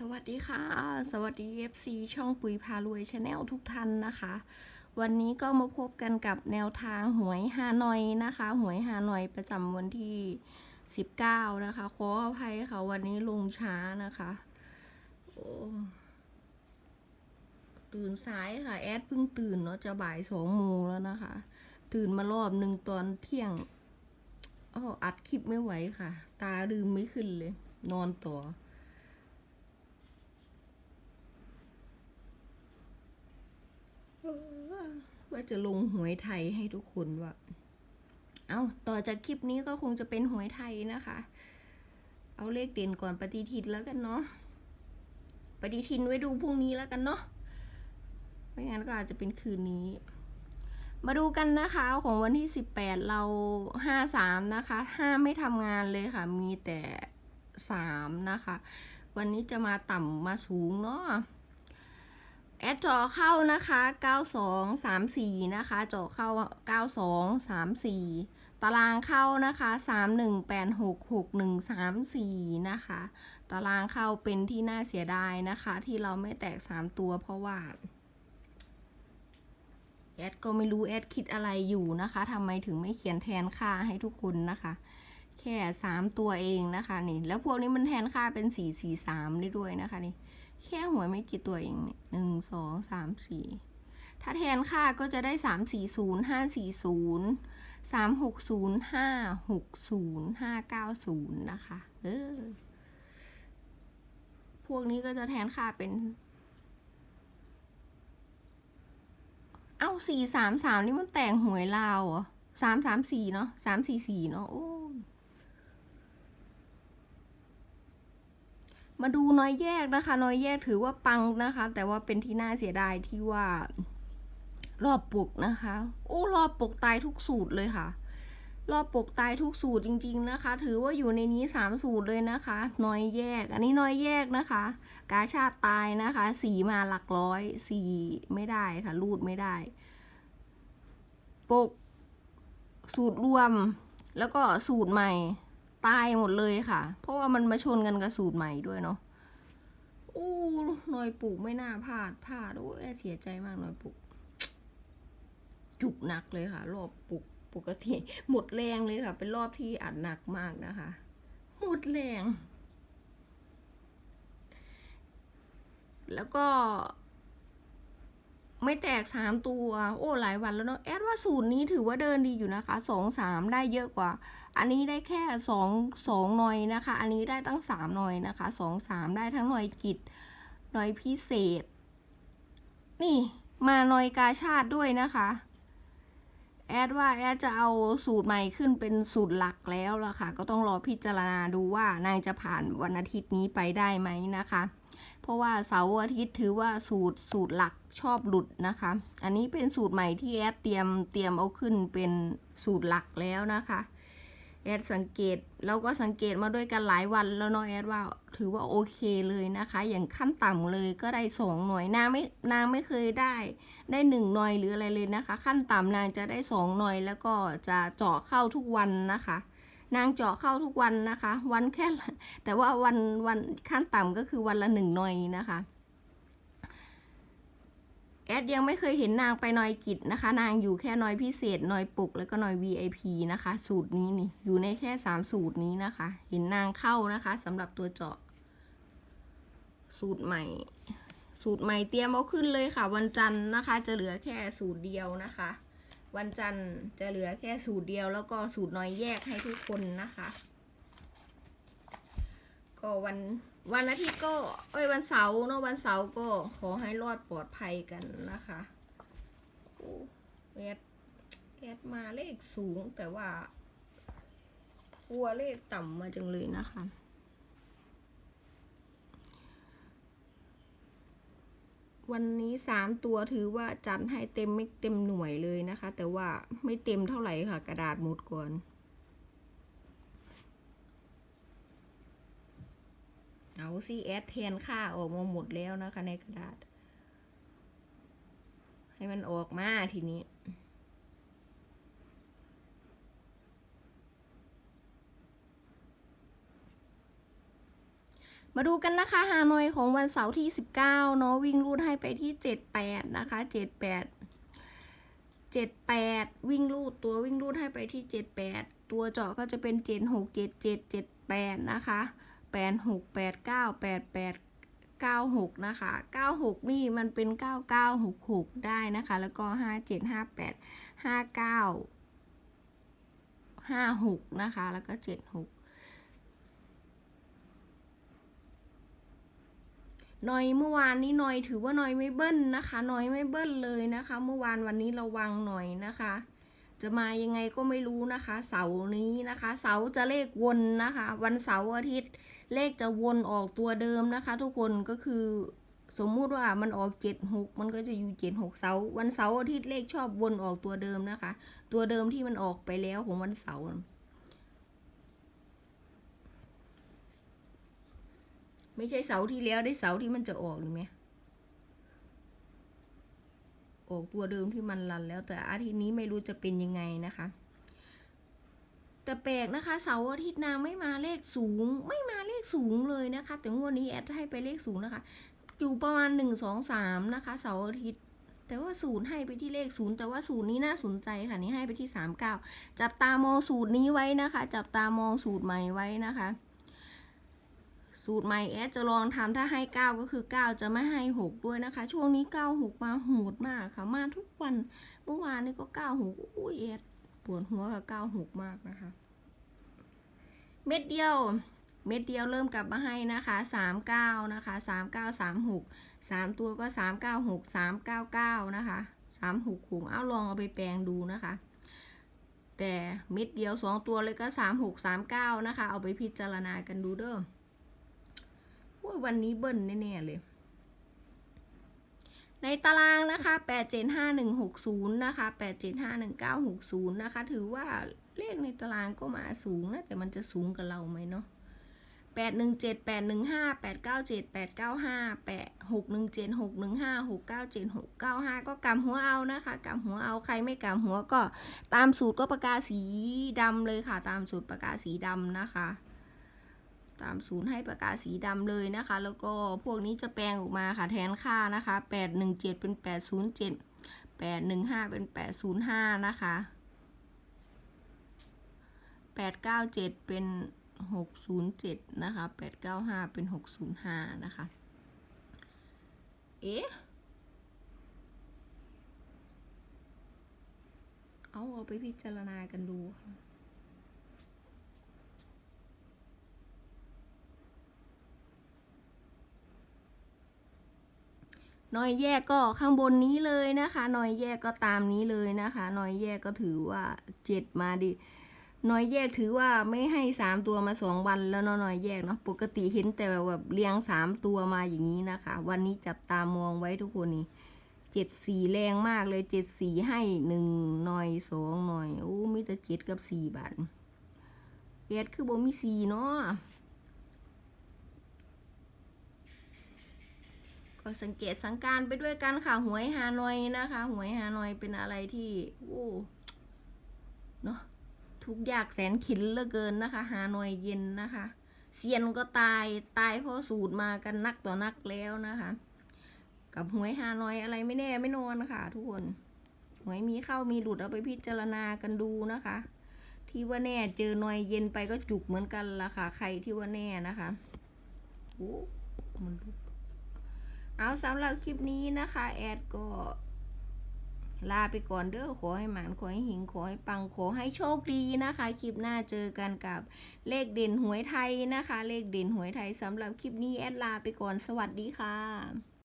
สวัสดีค่ะ สวัสดี FC ช่องปุ๋ยพารวยชาแนลทุกท่านนะคะ วันนี้ก็มาพบกันกับแนวทางหวยฮานอยนะคะ หวยฮานอยประจำวันที่ 19 นะคะ ขออภัยค่ะ วันนี้ลงช้านะคะโอ้ตื่นสายค่ะ แอดเพิ่งตื่นเนาะจะบ่ายสองโมงแล้วนะคะ ตื่นมารอบหนึ่งตอนเที่ยงอ้ออัดคลิปไม่ไหวค่ะ ตาลืมไม่ขึ้นเลย นอนต่อ ว่าจะลงหวยไทยให้ทุกคนว่า เอาต่อจากคลิปนี้ก็คงจะเป็นหวยไทยนะคะ เอาเลขเด่นก่อนปฏิทินแล้วกันเนาะ ปฏิทินไว้ดูพรุ่งนี้แล้วกันเนาะ ไม่งั้นก็อาจจะเป็นคืนนี้ มาดูกันนะคะของวันที่18เรา53นะคะ5ไม่ทำงานเลยค่ะ มีแต่3นะคะ วันนี้จะมาต่ำมาสูงเนาะ แอดจอเข้านะคะ9234นะคะจอเข้า 9234 ตารางเข้านะคะ31866134นะคะ ตารางเข้าเป็นที่น่าเสียดายนะคะ ที่เราไม่แตก 3 ตัวเพราะว่าแอดก็ไม่รู้แอดคิดอะไรอยู่นะคะทำไมถึงไม่เขียนแทนค่าให้ทุกคนนะคะ แค่3ตัวเองนะคะนี่ แล้วพวกนี้มันแทนค่าเป็น443ได้ด้วยนะคะนี่ แค่หวยไม่กี่ตัวเองเนี่ยหนึ่งสองสามสี่ถ้าแทนค่าก็จะได้สามสี่ศูนย์ห้าสี่ศูนย์สามหกศูนย์ห้าหกศูนย์ห้าเก้าศูนย์นะคะ เออ พวกนี้ก็จะแทนค่าเป็น เอาสี่สามสามนี่มันแต่งหวยลาวเหรอสามสามสี่เนาะสามสี่สี่เนาะโอ้ มาดูน้อยแยกนะคะ น้อยแยกถือว่าปังนะคะ แต่ว่าเป็นที่น่าเสียดายที่ว่ารอบปลุกนะคะ โอ้รอบปลุกตายทุกสูตรเลยค่ะ รอบปลุกตายทุกสูตรจริง ๆนะคะ ถือว่าอยู่ในนี้สามสูตรเลยนะคะ น้อยแยก อันนี้น้อยแยกนะคะ กาชาติตายนะคะสีมาหลักร้อยสีไม่ได้ค่ะรูดไม่ได้ ปก สูตรรวม แล้วก็สูตรใหม่ ตายหมดเลยค่ะ เพราะว่ามันมาชนกันกับสูตรใหม่ด้วยเนาะโอ้หน่อยปลูกไม่น่าพลาดพลาดโอ้ยเสียใจมากหน่อยปลูก จุกหนักเลยค่ะ รอบปลูกปกติหมดแรงเลยค่ะ เป็นรอบที่อัดหนักมากนะคะ หมดแรง แล้วก็ ไม่แตกสามตัว โอ้หลายวันแล้วเนาะแอดว่าสูตรนี้ถือว่าเดินดีอยู่นะคะสองสามได้เยอะกว่า อันนี้ได้แค่สองสองหน่อยนะคะ อันนี้ได้ตั้งสามหน่อยนะคะสองสามได้ทั้งหน่อยกิจหน่อยพิเศษ นี่มาหน่อยกาชาติด้วยนะคะแอดว่าแอดจะเอาสูตรใหม่ขึ้นเป็นสูตรหลักแล้วล่ะค่ะ ก็ต้องรอพิจารณาดูว่านายจะผ่านวันอาทิตย์นี้ไปได้ไหมนะคะ เพราะว่าเสาร์อาทิตย์ถือว่าสูตรสูตรหลักชอบหลุดนะคะ อันนี้เป็นสูตรใหม่ที่แอดเตรียมเตรียมเอาขึ้นเป็นสูตรหลักแล้วนะคะแอดสังเกตเราก็สังเกตมาด้วยกันหลายวันแล้วเนาะแอดว่าถือว่าโอเคเลยนะคะ อย่างขั้นต่ำเลยก็ได้สองหน่วยนางไม่นางไม่เคยได้ ได้หนึ่งหน่วยหรืออะไรเลยนะคะ ขั้นต่ำนางจะได้สองหน่วยแล้วก็จะเจาะเข้าทุกวันนะคะ นางเจาะเข้าทุกวันนะคะ วันแค่ แต่ว่าวันวันขั้นต่ำก็คือวันละหนึ่งหน่วยนะคะแอดยังไม่เคยเห็นนางไปนอยกิจนะคะ นางอยู่แค่นอยพิเศษนอยปลุกแล้วก็นอย VIP นะคะ สูตรนี้นี่อยู่ในแค่สามสูตรนี้นะคะ เห็นนางเข้านะคะสำหรับตัวเจาะ สูตรใหม่ สูตรใหม่เตรียมเอาขึ้นเลยค่ะ วันจันทร์นะคะ จะเหลือแค่สูตรเดียวนะคะ วันจันทร์จะเหลือแค่สูตรเดียว แล้วก็สูตรน้อยแยกให้ทุกคนนะคะ ก็วันวันอาทิตย์ก็เอ้ยวันเสาร์เนอะวันเสาร์ก็ขอให้รอดปลอดภัยกันนะคะโอ้แอดแอดมาเลขสูงแต่ว่ากลัวเลขต่ำมาจังเลยนะคะ วันนี้สามตัวถือว่าจัดให้เต็มไม่เต็มหน่วยเลยนะคะ แต่ว่าไม่เต็มเท่าไหร่ค่ะ กระดาษหมดก่อนเอาซีแอดแทนค่าออกมาหมดแล้วนะคะในกระดาษ ให้มันออกมาทีนี้ มาดูกันนะคะฮานอยของวันเสาร์ที่ 19เนาะวิ่งรูดให้ไปที่ 78 นะคะ 78 78 วิ่งรูดตัววิ่งรูดให้ไปที่ 78 ตัวเจาะก็จะเป็น 76 77 78 นะคะ 86 89 88 96 นะคะ 96 นี่มันเป็น 9966 ได้นะคะ แล้วก็ 57 58 59 56 นะคะ แล้วก็ 76 น่อยเมื่อวานนี้หน่อยถือว่าหน่อยไม่เบิ้ลนะคะหน่อยไม่เบิ้ลเลยนะคะ เมื่อวานวันนี้ระวังหน่อยนะคะ จะมายังไงก็ไม่รู้นะคะ เสาร์นี้นะคะ เสาร์จะเลขวนนะคะ วันเสาร์อาทิตย์ เลขจะวนออกตัวเดิมนะคะ ทุกคนก็คือสมมุติว่ามันออกเจ็ดหกมันก็จะอยู่เจ็ดหกเสาร์วันเสาร์อาทิตย์เลขชอบวนออกตัวเดิมนะคะ ตัวเดิมที่มันออกไปแล้วของวันเสาร์ ไม่ใช่เสาที่แล้วได้เสาที่มันจะออกหรือไหมออกตัวเดิมที่มันรันแล้วแต่อาทิตย์นี้ไม่รู้จะเป็นยังไงนะคะ แต่แปลกนะคะ เสาร์อาทิตย์นางไม่มาเลขสูง ไม่มาเลขสูงเลยนะคะแต่งวดนี้แอดให้ไปเลขสูงนะคะ อยู่ประมาณหนึ่งสองสามนะคะ เสาร์อาทิตย์แต่ว่าศูนย์ให้ไปที่เลขศูนย์แต่ว่าศูนย์นี้น่าสนใจค่ะนี่ให้ไปที่สามเก้าจับตามองสูตรนี้ไว้นะคะ จับตามองสูตรใหม่ไว้นะคะ สูตรใหม่แอดจะลองทำถ้าให้เก้าก็คือเก้าจะไม่ให้หกด้วยนะคะ ช่วงนี้เก้าหกมาโหดมากค่ะ มาทุกวัน เมื่อวานนี้ก็เก้าหกอุ้ยแอดปวดหัวกับเก้าหกมากนะคะ เม็ดเดียว เม็ดเดียวเริ่มกลับมาให้นะคะสามเก้านะคะสามเก้าสามหกสามตัวก็สามเก้าหกสามเก้าเก้านะคะสามหกหกเอาลองเอาไปแปลงดูนะคะ แต่เม็ดเดียวสองตัวเลยก็สามหกสามเก้านะคะ เอาไปพิจารณากันดูเด้อ วันนี้เบิ้ลแน่ๆเลย ในตารางนะคะ875160นะคะ875160นะคะ ถือว่าเลขในตารางก็มาสูงนะ แต่มันจะสูงกับเราไหมเนาะ817 815 897 895 8 617 615 697 695ก็กำหัวเอานะคะกำหัวเอาใครไม่กำหัวก็ตามสูตรก็ปากกาสีดำเลยค่ะ ตามสูตรปากกาสีดำนะคะ ตามศูนย์ให้ปากกาสีดำเลยนะคะ แล้วก็พวกนี้จะแปลงออกมาค่ะแทนค่านะคะแปดหนึ่งเจ็ดเป็นแปดศูนย์เจ็ดแปดหนึ่งห้าเป็นแปดศูนย์ห้านะคะแปดเก้าเจ็ดเป็นหกศูนย์เจ็ดนะคะแปดเก้าห้าเป็นหกศูนย์ห้านะคะ เอ๊ะเอาเอาไปพิจารณากันดูค่ะ น่อยแยกก็ข้างบนนี้เลยนะคะน่อยแยกก็ตามนี้เลยนะคะน่อยแยกก็ถือว่าเจ็ดมาดิน่อยแยกถือว่าไม่ให้สามตัวมาสองวันแล้วเนาะน่อยแยกเนาะปกติเห็นแต่แบบเรียงสามตัวมาอย่างนี้นะคะ วันนี้จับตามองไว้ทุกคนนี่เจ็ดสีแรงมากเลยเจ็ดสีให้หนึ่งหน่อยสองหน่อยโอ้มีแต่เจ็ดกับสี่บาทเอ็ดคือบ่มีสี่เนาะ ก็สังเกตสังการไปด้วยกันค่ะหวยฮานอยนะคะหวยฮานอยเป็นอะไรที่โอ้เนาะทุกอยากแสนขินเหลือเกินนะคะฮานอยเย็นนะคะเซียนก็ตายตายเพราะสูตรมากันนักต่อนักแล้วนะคะ กับหวยฮานอยอะไรไม่แน่ไม่นอนค่ะ ทุกคนหวยมีเข้ามีหลุดเอาไปพิจารณากันดูนะคะ ที่ว่าแน่เจอนอยเย็นไปก็จุกเหมือนกันละค่ะ ใครที่ว่าแน่นะคะโอ้มันลุก เอาสำหรับคลิปนี้นะคะ แอดก็ลาไปก่อนเด้อขอให้หมานขอให้หิงขอให้ปังขอให้โชคดีนะคะ คลิปหน้าเจอกันกับเลขเด่นหวยไทยนะคะ เลขเด่นหวยไทยสำหรับคลิปนี้แอดลาไปก่อนสวัสดีค่ะ